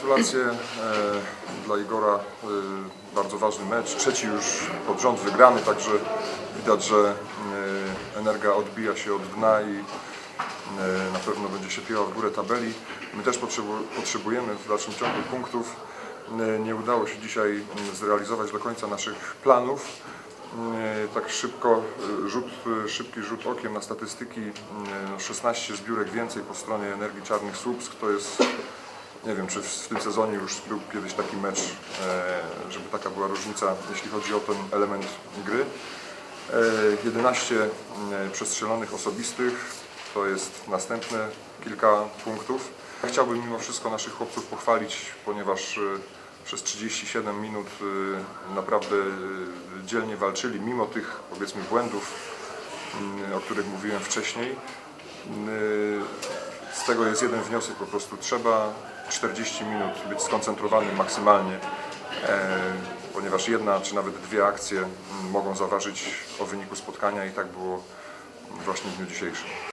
Gratulacje e, dla Igora. E, bardzo ważny mecz. Trzeci już pod rząd wygrany, także widać, że e, Energa odbija się od dna i na pewno będzie się piła w górę tabeli. My też potrzebu- potrzebujemy w dalszym ciągu punktów. Nie udało się dzisiaj zrealizować do końca naszych planów. Tak szybko, rzut, szybki rzut okiem na statystyki. e, 16 zbiórek więcej po stronie Energii Czarnych Słupsk. To jest nie wiem, czy w, tym sezonie już był kiedyś taki mecz, e, żeby taka była różnica, jeśli chodzi o ten element gry. E, 11 e, przestrzelonych osobistych, to jest następne kilka punktów. Chciałbym mimo wszystko naszych chłopców pochwalić, ponieważ e, przez 37 minut e, naprawdę e, dzielnie walczyli, mimo tych powiedzmy błędów, m, o których mówiłem wcześniej. Z tego jest jeden wniosek, po prostu trzeba 40 minut być skoncentrowanym maksymalnie, e, ponieważ jedna czy nawet dwie akcje m, mogą zaważyć o wyniku spotkania i tak było właśnie w dniu dzisiejszym.